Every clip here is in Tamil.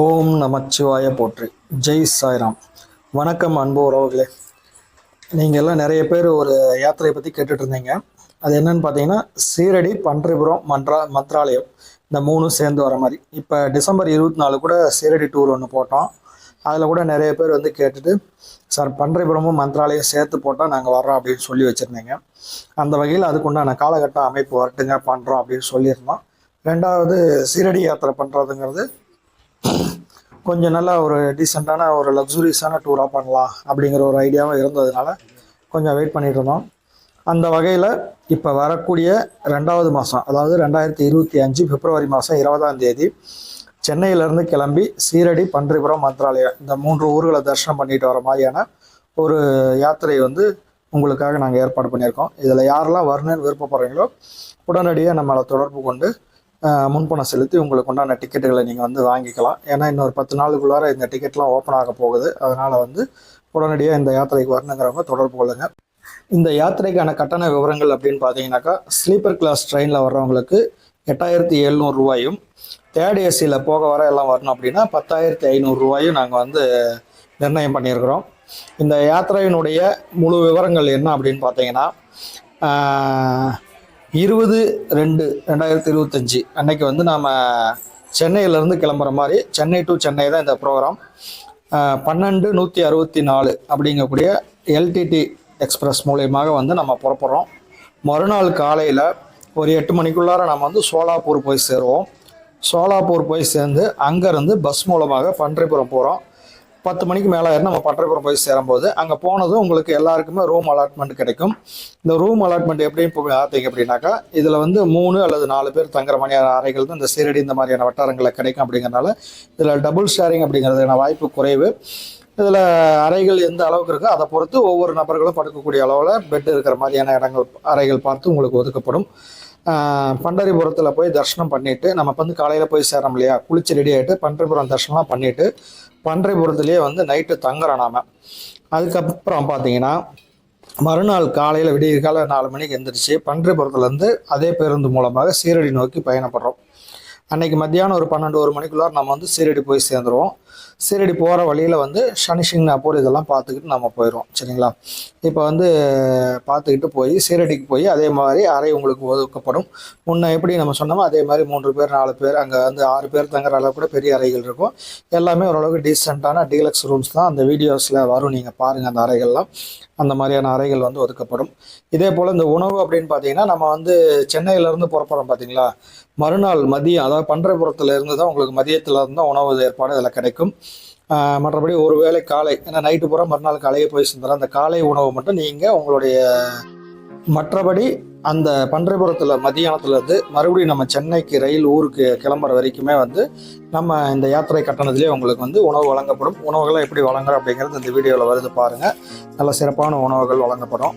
ஓம் நமச்சிவாய போற்றி. ஜெய் சாய்ராம். வணக்கம் அன்பு உறவுகளே. நீங்கள் எல்லாம் நிறைய பேர் ஒரு யாத்திரையை பற்றி கேட்டுட்டு இருந்தீங்க அது என்னன்னு பார்த்தீங்கன்னா சீரடி பன்றிபுரம் மன்றா மந்த்ராலயம் இந்த மூணும் சேர்ந்து வர மாதிரி. இப்போ டிசம்பர் இருபத்தி நாலு கூட சீரடி டூர் ஒன்று போட்டோம். அதில் கூட நிறைய பேர் வந்து கேட்டுட்டு சார் பன்றிபுரமும் மந்த்ராலயம் சேர்த்து போட்டால் நாங்கள் வர்றோம் அப்படின்னு சொல்லி வச்சுருந்தீங்க. அந்த வகையில் அதுக்குண்டான காலகட்ட அமைப்பு வரட்டுங்க பண்ணுறோம் அப்படின்னு சொல்லியிருந்தோம். ரெண்டாவது சீரடி யாத்திரை பண்ணுறதுங்கிறது கொஞ்சம் நல்லா ஒரு டீசெண்டான ஒரு லக்ஸுரியஸான டூராக பண்ணலாம் அப்படிங்கிற ஒரு ஐடியாவும் இருந்ததுனால கொஞ்சம் வெயிட் பண்ணிட்டு இருந்தோம். அந்த வகையில் இப்போ வரக்கூடிய ரெண்டாவது மாதம் அதாவது ரெண்டாயிரத்தி இருபத்தி அஞ்சு பிப்ரவரி மாதம் இருபதாம் தேதி சென்னையிலேருந்து கிளம்பி சீரடி பன்றிபுரம் மந்த்ராலயம் இந்த மூன்று ஊர்களை தரிசனம் பண்ணிட்டு வர மாதிரியான ஒரு யாத்திரை வந்து உங்களுக்காக நாங்கள் ஏற்பாடு பண்ணியிருக்கோம். இதில் யாரெல்லாம் வரணும்னு விருப்பப்படுறீங்களோ உடனடியாக நம்மளை தொடர்பு கொண்டு முன்பணம் செலுத்தி உங்களுக்கு உண்டான டிக்கெட்டுகளை நீங்கள் வந்து வாங்கிக்கலாம். ஏன்னா இன்னொரு பத்து நாளுக்குள்ளார இந்த டிக்கெட்லாம் ஓப்பன் ஆக போகுது. அதனால் வந்து உடனடியாக இந்த யாத்திரைக்கு வரணுங்கிறவங்க தொடர்பு கொள்ளுங்க. இந்த யாத்திரைக்கான கட்டண விவரங்கள் அப்படின்னு பார்த்தீங்கன்னாக்கா ஸ்லீப்பர் கிளாஸ் ட்ரெயினில் வர்றவங்களுக்கு எட்டாயிரத்தி எழுநூறு ரூபாயும் தேர்ட் ஏசியில் போக வர எல்லாம் வரணும் அப்படின்னா பத்தாயிரத்தி ஐநூறு ரூபாயும் நாங்கள் வந்து நிர்ணயம் பண்ணியிருக்கிறோம். இந்த யாத்திரையினுடைய முழு விவரங்கள் என்ன அப்படின்னு பார்த்தீங்கன்னா இருபது ரெண்டு ரெண்டாயிரத்தி இருபத்தஞ்சி. அன்னைக்கு வந்து நாம் சென்னையிலேருந்து கிளம்புற மாதிரி சென்னை டு சென்னை தான் இந்த ப்ரோக்ராம் பன்னெண்டு நூற்றி அறுபத்தி நாலு அப்படிங்கக்கூடிய எல்டிடி எக்ஸ்பிரஸ் மூலியமாக வந்து நம்ம புறப்படுறோம். மறுநாள் காலையில் ஒரு எட்டு மணிக்குள்ளார நம்ம வந்து சோலாப்பூர் போய் சேருவோம். சோலாப்பூர் போய் சேர்ந்து அங்கேருந்து பஸ் மூலமாக பன்றிபுரம் போகிறோம் பத்து மணிக்கு மேலே நம்ம பட்டரைப்புறம் போய் சேரும்போது அங்கே போனதும் உங்களுக்கு எல்லாருக்குமே ரூம் அலாட்மெண்ட் கிடைக்கும். இந்த ரூம் அலாட்மெண்ட் எப்படின்னு போய் பார்த்தீங்க அப்படின்னாக்கா இதில் வந்து மூணு அல்லது நாலு பேர் தங்குற மாதிரியான அறைகள் தான் இந்த சீரடி இந்த மாதிரியான வட்டாரங்களில் கிடைக்கும் அப்படிங்கிறனால இதில் டபுள் ஷேரிங் அப்படிங்கிறதுக்கான வாய்ப்பு குறைவு. இதில் அறைகள் எந்த அளவுக்கு இருக்கோ அதை பொறுத்து ஒவ்வொரு நபர்களும் படுக்கக்கூடிய அளவில் பெட் இருக்கிற மாதிரியான இடங்கள் அறைகள் பார்த்து உங்களுக்கு ஒதுக்கப்படும். பண்டரிபுரத்தில் போய் தரிசனம் பண்ணிவிட்டு நம்ம வந்து காலையில் போய் சேரோம் இல்லையா? குளிச்சு ரெடி ஆகிட்டு பண்டரிபுரம் தர்ஷனம்லாம் பண்ணிவிட்டு பன்றைபுரத்துலேயே வந்து நைட்டு தங்குறோம் நாம அதுக்கப்புறம் பார்த்தீங்கன்னா மறுநாள் காலையில் விடிய காலை நாலு மணிக்கு எந்திரிச்சு பன்றைபுரத்துலேருந்து அதே பேருந்து மூலமாக சீரடி நோக்கி பயணப்படுறோம். அன்னைக்கு மத்தியானம் ஒரு பன்னெண்டு ஒரு மணிக்குள்ளார நம்ம வந்து சீரடி போய் சேர்ந்துருவோம். சீரடி போகிற வழியில் வந்து சனிஷிங் சிங்னாப்பூர் இதெல்லாம் பார்த்துக்கிட்டு நம்ம போயிடுவோம் சரிங்களா? இப்போ வந்து பார்த்துக்கிட்டு போய் சீரடிக்கு போய் அதே மாதிரி அறை உங்களுக்கு ஒதுக்கப்படும். முன்ன எப்படி நம்ம சொன்னோமோ அதே மாதிரி மூன்று பேர் நாலு பேர் அங்கே வந்து ஆறு பேர் தங்குற அளவுக்கு கூட பெரிய அறைகள் இருக்கும். எல்லாமே ஓரளவுக்கு டீசெண்டான டீலக்ஸ் ரூம்ஸ் தான். அந்த வீடியோஸில் வரும். நீங்கள் பாருங்கள் அந்த அறைகள்லாம். அந்த மாதிரியான அறைகள் வந்து ஒதுக்கப்படும். இதே போல் இந்த உணவு அப்படின்னு பார்த்தீங்கன்னா நம்ம வந்து சென்னையிலேருந்து புறப்படுறோம் பார்த்தீங்களா மறுநாள் மதியம் அதாவது பன்றைபுரத்தில் இருந்து தான் உங்களுக்கு மதியத்தில் இருந்தால் உணவு ஏற்பாடு இதில் கிடைக்கும். மற்றபடி ஒரு வேளை காலை ஏன்னா நைட்டு பூரா மறுநாள் காலையே போய் சேர்ந்துடும் அந்த காலை உணவு மட்டும் நீங்கள் உங்களுடைய மற்றபடி அந்த பன்றைபுரத்தில் மதியானத்துலேருந்து மறுபடியும் நம்ம சென்னைக்கு ரயில் ஊருக்கு கிளம்புற வரைக்குமே வந்து நம்ம இந்த யாத்திரை கட்டணத்திலே உங்களுக்கு வந்து உணவு வழங்கப்படும். உணவுகளை எப்படி வழங்குறோம் அப்படிங்கிறது இந்த வீடியோவில் வருது பாருங்கள் நல்ல சிறப்பான உணவுகள் வழங்கப்படும்.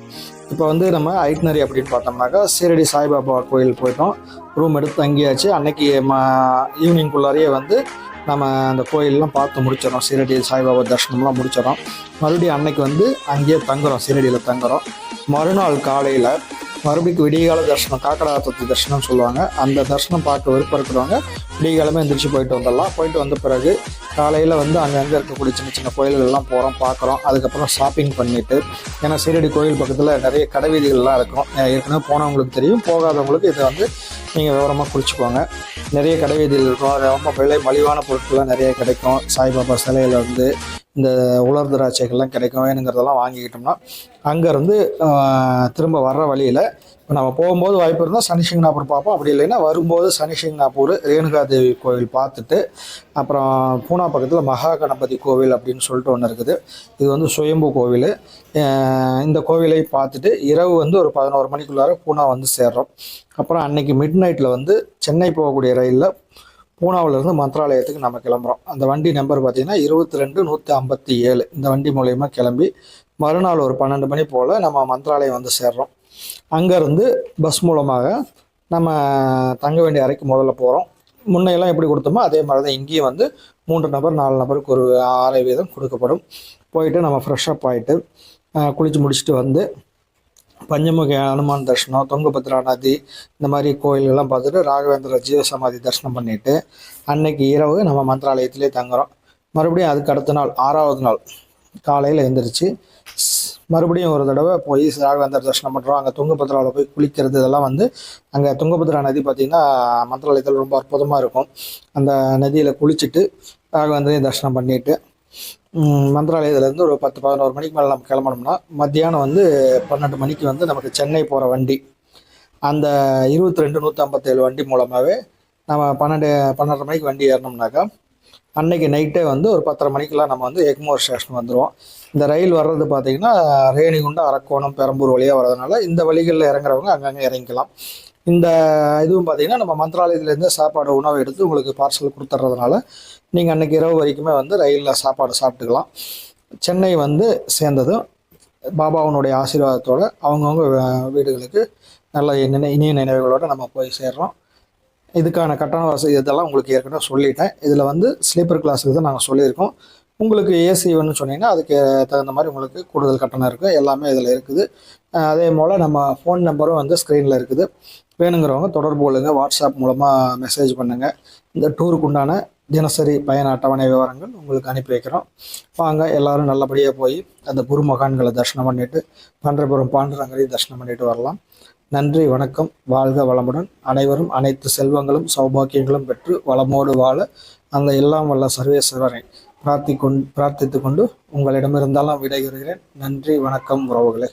இப்போ வந்து நம்ம ஐட்னரி அப்படின்னு பார்த்தோம்னாக்கா சீரடி சாய்பாபா கோயில் போயிட்டோம். ரூம் எடுத்து தங்கியாச்சு. அன்னைக்கு ம ஈவினிங்குள்ளாரையே வந்து நம்ம அந்த கோயிலெலாம் பார்த்து முடிச்சிடறோம். சீரடி சாய்பாபா தர்ஷனம்லாம் முடிச்சிடறோம். மறுபடியும் அன்னைக்கு வந்து அங்கேயே தங்குறோம். சீரடியில் தங்குறோம். மறுநாள் காலையில் மறுபடியும் விடியகால தர்சனம் காக்கடாத்தத்து தர்சனம் சொல்லுவாங்க. அந்த தரிசனம் பார்க்க விருப்பம் இருக்கிறவங்க விடியகாலமே எந்திரிச்சு போயிட்டு வந்துடலாம். போயிட்டு வந்த பிறகு காலையில் வந்து அங்கங்கே இருக்கக்கூடிய சின்ன சின்ன கோயில்கள்லாம் போகிறோம் பார்க்குறோம். அதுக்கப்புறம் ஷாப்பிங் பண்ணிவிட்டு ஏன்னா சீரடி கோயில் பக்கத்தில் நிறைய கடைவீதிகள்லாம் இருக்கும். ஏற்கனவே போனவங்களுக்கு தெரியும். போகாதவங்களுக்கு இதை வந்து நீங்கள் விவரமாக குறிச்சிக்கோங்க. நிறைய கடைவீதிகள் இருக்கும். ரொம்ப விலை மலிவான பொருட்கள்லாம் நிறைய கிடைக்கும். சாய்பாபா சிலையில வந்து இந்த உலர் திராட்சைகள்லாம் கிடைக்கும் வேணுங்கிறதெல்லாம் வாங்கிக்கிட்டோம்னா அங்கேருந்து திரும்ப வர்ற வழியில் இப்போ நம்ம போகும்போது வாய்ப்பு இருந்தால் சனிசிங்கனாப்பூர் பார்ப்போம். அப்படி இல்லைன்னா வரும்போது சனிசிங்கனாப்பூர் ரேணுகா தேவி கோவில் பார்த்துட்டு அப்புறம் பூனா பக்கத்தில் மகா கணபதி கோவில் அப்படின்னு சொல்லிட்டு ஒன்று இருக்குது. இது வந்து சுயம்பு கோவில். இந்த கோவிலை பார்த்துட்டு இரவு வந்து ஒரு பதினோரு மணிக்குள்ளார பூனா வந்து சேர்றோம். அப்புறம் அன்னைக்கு மிட் நைட்டில் வந்து சென்னை போகக்கூடிய ரயிலில் பூனாவிலேருந்து மந்த்ராலயத்துக்கு நம்ம கிளம்புறோம். அந்த வண்டி நம்பர் பார்த்தீங்கன்னா இருபத்தி ரெண்டு நூற்றி ஐம்பத்தி ஏழு. இந்த வண்டி மூலயமா கிளம்பி மறுநாள் ஒரு பன்னெண்டு மணி போல் நம்ம மந்த்ராலயம் வந்து சேர்றோம். அங்கேருந்து பஸ் மூலமாக நம்ம தங்க வேண்டிய அறைக்கு முதல்ல போகிறோம் முன்னையெல்லாம் எப்படி கொடுத்தோமோ அதே மாதிரி தான் இங்கேயும் வந்து மூன்று நபர் நாலு நபருக்கு ஒரு ஆறை வீதம் கொடுக்கப்படும். போயிட்டு நம்ம ஃப்ரெஷ்ஷப் ஆகிட்டு குளித்து முடிச்சுட்டு வந்து பஞ்சமுக அனுமான் தர்ஷனம் துங்கபத்ரா நதி இந்த மாதிரி கோயில்கள்லாம் பார்த்துட்டு ராகவேந்திர ஜீவசமாதி தரிசனம் பண்ணிட்டு அன்னைக்கு இரவு நம்ம மந்திராலயத்திலே தங்குறோம். மறுபடியும் அதுக்கு அடுத்த நாள் ஆறாவது நாள் காலையில் எழுந்திரிச்சு மறுபடியும் ஒரு தடவை போய் ராகவேந்தர் தரிசனம் பண்ணுறோம் அங்கே துங்கபத்ராவில் போய் குளிக்கிறது இதெல்லாம் வந்து அங்கே துங்கபத்ரா நதி பார்த்திங்கன்னா மந்திராலயத்தில் ரொம்ப அற்புதமாக இருக்கும். அந்த நதியில் குளிச்சுட்டு ராகவேந்தரையும் தரிசனம் பண்ணிட்டு மந்திராலயத்துலேருந்து ஒரு பத்து பதினோரு மணிக்கு மேலே நம்ம கிளம்பணும்னா மத்தியானம் வந்து பன்னெண்டு மணிக்கு வந்து நமக்கு சென்னை போகிற வண்டி. அந்த இருபத்தி ரெண்டு நூற்றி ஐம்பத்தேழு வண்டி மூலமாகவே நம்ம பன்னெண்டு பன்னெண்டரை மணிக்கு வண்டி ஏறினோம்னாக்கா அன்னைக்கு நைட்டே வந்து ஒரு பத்தரை மணிக்கெலாம் நம்ம வந்து எக்மோர் ஸ்டேஷன் வந்துடுவோம் இந்த ரயில் வர்றது பார்த்தீங்கன்னா ரேணிகுண்டா அரக்கோணம் பெரம்பூர் வழியாக வர்றதுனால இந்த வழிகளில் இறங்குறவங்க அங்கங்கே இறங்கிக்கலாம். இந்த இதுவும் பார்த்தீங்கன்னா நம்ம மந்திராலயத்துலேருந்து சாப்பாடு உணவு எடுத்து உங்களுக்கு பார்சல் கொடுத்துட்றதுனால நீங்கள் அன்றைக்கி இரவு வரைக்குமே வந்து ரயிலில் சாப்பாடு சாப்பிட்டுக்கலாம். சென்னை வந்து சேர்ந்ததும் பாபாவுனுடைய ஆசீர்வாதத்தோட அவங்கவுங்க வீடுகளுக்கு நல்ல நினை இனிய நினைவுகளோடு நம்ம போய் சேர்றோம். இதுக்கான கட்டண வசதி இதெல்லாம் உங்களுக்கு ஏற்கனவே சொல்லிட்டேன். இதில் வந்து ஸ்லீப்பர் கிளாஸுக்கு தான் நாங்கள் சொல்லியிருக்கோம். உங்களுக்கு ஏசி வேணும்னு சொன்னீங்கன்னா அதுக்கு தகுந்த மாதிரி உங்களுக்கு கூடுதல் கட்டணம் இருக்குது எல்லாமே இதில் இருக்குது. அதே போல் நம்ம ஃபோன் நம்பரும் வந்து ஸ்க்ரீனில் இருக்குது. வேணுங்கிறவங்க தொடர்பு கொள்ளுங்க. வாட்ஸ்அப் மூலமாக மெசேஜ் பண்ணுங்கள் இந்த டூருக்கு உண்டான தினசரி பயண அட்டவணை விவரங்கள் உங்களுக்கு அனுப்பி வைக்கிறோம். வாங்க எல்லாரும் நல்லபடியாக போய் அந்த குரு மகான்களை தரிசனம் பண்ணிட்டு பன்றபுரம் பாண்டுரங்கரையும் தரிசனம் பண்ணிட்டு வரலாம். நன்றி வணக்கம் வாழ்க வளமுடன். அனைவரும் அனைத்து செல்வங்களும் சௌபாக்கியங்களும் பெற்று வளமோடு வாழ அந்த எல்லாம் வல்ல சர்வேஸ்வரரை பிரார்த்திக்கொண்டு பிரார்த்தித்து கொண்டு உங்களிடமிருந்தாலும் விடைபெறுகிறேன். நன்றி வணக்கம் உறவுகளே.